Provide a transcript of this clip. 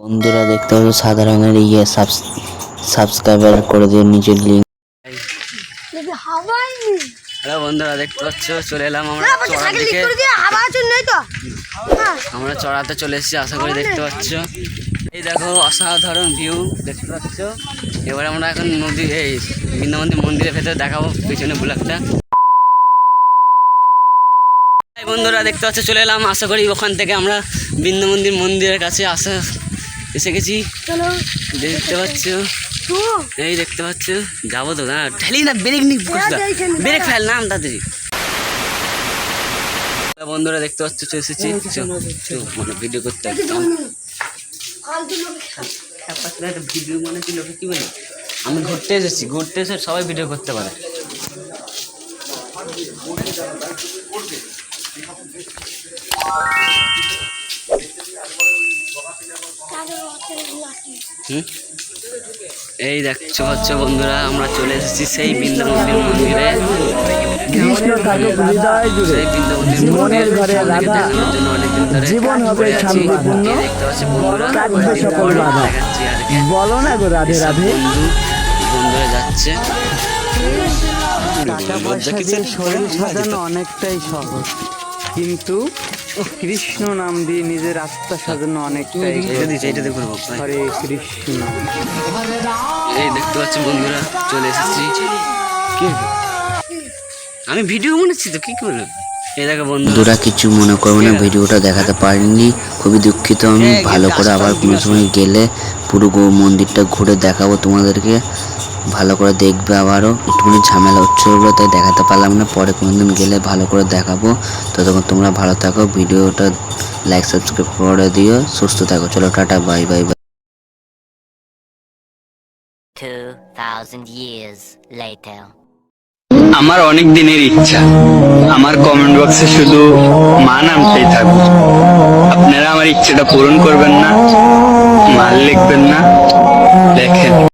বন্ধুরা দেখতে পাচ্ছ সাদা রঙের ইয়ে সাবস্ক্রাইবার করে দিয়ে নিচের লিঙ্ক হ্যালো বন্ধুরা দেখতে পাচ্ছ চলে এলাম আমরা চড়ার দিকে। হ্যাঁ। আমরা চড়াতে চলে এসেছি আশা করি দেখতে পাচ্ছ। এই দেখো অসাধারণ ভিউ দেখতে পাচ্ছ? এবার আমরা এখন নদী এই বৃন্দাবন্তী মন্দিরের ভেতরে দেখাবো পিছনে ব্লকটা বন্ধুরা দেখতে পাচ্ছ চলে এলাম আশা করি ওখান থেকে আমরা বৃন্দাবন্দির মন্দিরের কাছে আসা এসে গেছি। দেখতে পাচ্ছ? এই দেখতে পাচ্ছ? যাব তো না ঠেলি না ব্রেক নি ব্রেক ফেল না তাড়াতাড়ি। বন্ধুরা দেখতে পাচ্ছ? চলে এসেছি। চো, চো, মানে ভিডিও করতে একটা ভিডিও মানে কি লোকে কি বলে? আমি ঘুরতে এসেছি ঘুরতে এসে সবাই ভিডিও করতে পারে? এই দেখছ হচ্ছে বন্ধুরা আমরা চলে এসেছি সেই বৃন্দাবন্দির মন্দিরে। সেই বৃন্দাবন্দির মন্দির। সামনে দেখানোর জন্য অনেকদিন জীবন হবে শান্তিপূর্ণ, এই দেখতে পাচ্ছি বন্ধুরা কাটবে সকল বাধা। বলো না গো রাধে রাধে। বন্ধুরা যাচ্ছে। টাকা পয়সা দিয়ে শরীর সাজানো অনেকটাই সহজ। কিন্তু কৃষ্ণ নাম দিয়ে নিজের আত্মা সাজানো অনেক এটা। হরে কৃষ্ণ। এই দেখতে পাচ্ছি বন্ধুরা চলে এসেছি। কি? আমি ভিডিও বানাচ্ছি তো কি করলাম বন্ধুরা। কিছু মনে করব না ভিডিওটা দেখাতে পারিনি। খুবই দুঃখিত আমি। ভালো করে আবার কোনো সময় গেলে পুরো গো মন্দিরটা ঘুরে দেখাবো তোমাদেরকে। ভালো করে দেখবে আবারও। একটুখানি ঝামেলা হচ্ছে বলে তাই দেখাতে পারলাম না। পরে কোনোদিন গেলে ভালো করে দেখাবো। ততক্ষণ তোমরা ভালো থাকো। ভিডিওটা লাইক সাবস্ক্রাইব করে দিও। সুস্থ থাকো। চলো tata bye bye bye 2,000 years later. আমার অনেক দিনের ইচ্ছা। আমার কমেন্ট বক্সে শুধু মা নামটাই থাকবে আপনারা আমার ইচ্ছাটা পূরণ করবেন না, মাল লিখবেন না দেখেন